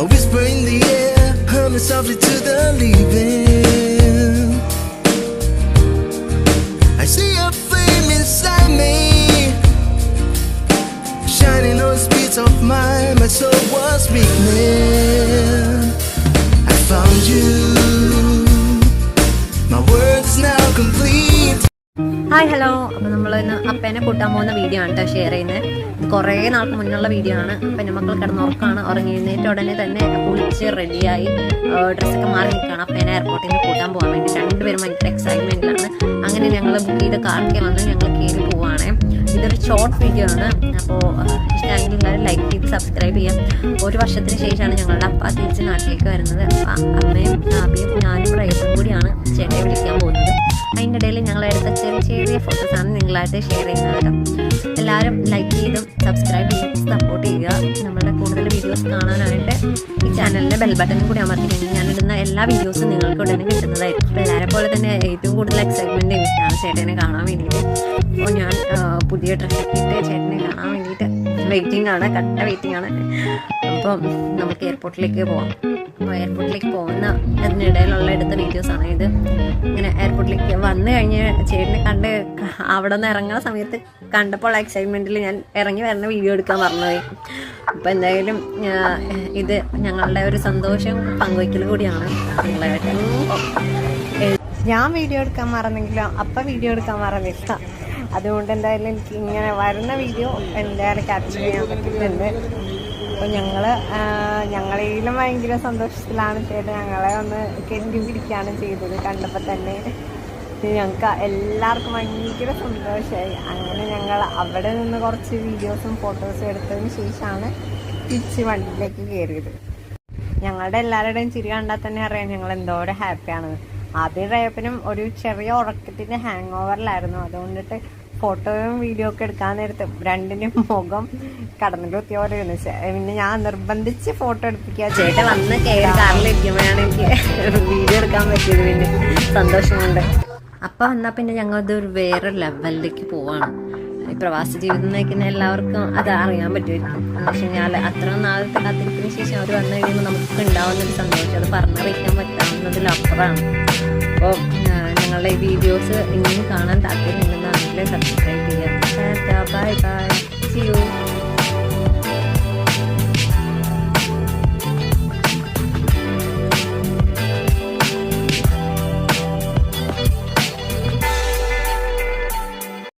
I whisper in the air, humming softly to the leaving. I see a flame inside me, shining on the speeds of mine. My soul was weakening. Hi hello അപ്പോൾ നമ്മൾ ഇന്ന് അപ്പേനെ കൂട്ടാൻ പോകുന്ന video ആണ് കേട്ടോ share ചെയ്യുന്നത് കുറേ നാൾക്ക് മുന്നുള്ള വീഡിയോ ആണ്. അപ്പം മക്കൾ കിടന്നുറക്കാണ് ഉറങ്ങി എഴുന്നേറ്റ് ഉടനെ തന്നെ കുളിച്ച് റെഡിയായി ഡ്രസ്സൊക്കെ മാറി നിൽക്കുകയാണ് അപ്പേനെ എയർപോർട്ടിൽ നിന്ന് കൂട്ടാൻ പോകാൻ വേണ്ടി. രണ്ടുപേരും ഭയങ്കര എക്സൈറ്റ്മെന്റിലാണ് അങ്ങനെ ഞങ്ങൾ ബുക്ക് ചെയ്ത് കാർക്ക് വന്ന് ഞങ്ങൾ കയറി പോവാണ്. ഇതൊരു ഷോർട്ട് വീഡിയോ ആണ്. അപ്പോൾ ഇഷ്ടമായിട്ട് എല്ലാവരും ലൈക്ക് ചെയ്ത് സബ്സ്ക്രൈബ് ചെയ്യാം. ഒരു വർഷത്തിന് ശേഷമാണ് ഞങ്ങളുടെ അപ്പ തിരിച്ച് നാട്ടിലേക്ക് വരുന്നത്. അപ്പം അമ്മയും ആബിയും ഞാനും കൂടിയാണ് ചേട്ടനെ ചെറിയ ഫോട്ടോസാണ് നിങ്ങളായിട്ട് ഷെയർ ചെയ്യുന്നത് എല്ലാവരും ലൈക്ക് ചെയ്തും സബ്സ്ക്രൈബ് ചെയ്തും സപ്പോർട്ട് ചെയ്യുക. നമ്മളുടെ കൂടുതൽ വീഡിയോസ് കാണാനായിട്ട് ഈ ചാനലിന്റെ ബെൽ ബട്ടനും കൂടി ഞാൻ ഞാനിടുന്ന എല്ലാ വീഡിയോസും നിങ്ങൾക്ക് ഉടനെ കിട്ടുന്നതായിരിക്കും. എല്ലാവരെ പോലെ തന്നെ ഏറ്റവും കൂടുതൽ എക്സൈറ്റ്മെന്റ് എനിക്കാണ് ചേട്ടനെ കാണാൻ വേണ്ടിയിട്ട്. അപ്പോൾ ഞാൻ പുതിയ ഡ്രസ്സൊക്കെ ഇട്ട് ചേട്ടനെ കാണാൻ വേണ്ടിയിട്ട് വെയിറ്റിംഗ് ആണ് കട്ട വെയിറ്റിംഗ് ആണ്. അപ്പം നമുക്ക് എയർപോർട്ടിലേക്ക് പോവാം. അപ്പോൾ എയർപോർട്ടിലേക്ക് പോകുന്ന അതിനിടയിലുള്ള എടുത്ത വീഡിയോസാണ് ഇത്. എയർപോർട്ടിലേക്ക് വന്നു കഴിഞ്ഞ് ചേട്ടനെ കണ്ട് അവിടെ നിന്ന് ഇറങ്ങുന്ന സമയത്ത് കണ്ടപ്പോൾ എക്സൈറ്റ്മെന്റിൽ ഞാൻ ഇറങ്ങി വരുന്ന വീഡിയോ എടുക്കാൻ പറഞ്ഞത്. അപ്പോൾ എന്തായാലും ഇത് ഞങ്ങളുടെ ഒരു സന്തോഷം പങ്കുവയ്ക്കൽ കൂടിയാണ്. നിങ്ങളായിട്ട് ഞാൻ വീഡിയോ എടുക്കാൻ മറന്നെങ്കിലോ അപ്പം വീഡിയോ എടുക്കാൻ മറന്നില്ല. അതുകൊണ്ട് എന്തായാലും എനിക്ക് ഇങ്ങനെ വരുന്ന വീഡിയോ എന്തായാലും ക്യാപ്ചർ ചെയ്യാൻ പറ്റുന്നുണ്ട്. അപ്പോൾ ഞങ്ങൾ ഞങ്ങളെങ്കിലും ഭയങ്കര സന്തോഷത്തിലാണ് ചേട്ടൻ ഞങ്ങളെ ഒന്ന് കെട്ടി പിടിക്കുകയാണ് ചെയ്തത്. കണ്ടപ്പോൾ തന്നെ ഞങ്ങൾക്ക് എല്ലാവർക്കും ഭയങ്കര സന്തോഷമായി അങ്ങനെ ഞങ്ങൾ അവിടെ നിന്ന് കുറച്ച് വീഡിയോസും ഫോട്ടോസും എടുത്തതിന് ശേഷമാണ് തിരിച്ച് വണ്ടിയിലേക്ക് കയറിയത്. ഞങ്ങളുടെ എല്ലാവരുടെയും ചിരി കണ്ടാൽ തന്നെ അറിയാം ഞങ്ങൾ എന്തോരം ഹാപ്പിയാണ് ആദ്യം റേപ്പനും ഒരു ചെറിയ ഉറക്കത്തിന്റെ ഹാങ് ഓവറിലായിരുന്നു അതുകൊണ്ടിട്ട് ഫോട്ടോയും വീഡിയോ ഒക്കെ എടുക്കാൻ നേരത്ത് രണ്ടിനും മുഖം കടന്നിട്ട് കുത്തിയ പോലെ പിന്നെ ഞാൻ നിർബന്ധിച്ച് ഫോട്ടോ എടുപ്പിക്കുക ചേട്ടൻ വന്ന് കാറിലിരിക്കുമ്പോഴാണ് എനിക്ക് വീഡിയോ എടുക്കാൻ പറ്റിയത് പിന്നെ സന്തോഷമുണ്ട് അപ്പൊ വന്നാ പിന്നെ ഞങ്ങൾ ഇതൊരു വേറെ ലെവലിലേക്ക് പോവാണ്. ഈ പ്രവാസ ജീവിതം നയിക്കുന്ന എല്ലാവർക്കും അത് അറിയാൻ പറ്റുമായിരിക്കും. എന്ന് ഞാൻ അത്ര നാളത്തെ കാത്തിരിപ്പിന് ശേഷം അവർ വന്നു കഴിയുമ്പോൾ നമുക്ക് ഉണ്ടാവുന്ന ഒരു സന്തോഷം. അത് പറഞ്ഞറിയിക്കാൻ പറ്റാവുന്നതിലപ്പുറമാണ്. അപ്പോൾ ഞങ്ങളുടെ ഈ വീഡിയോസ് ഇനിയും കാണാൻ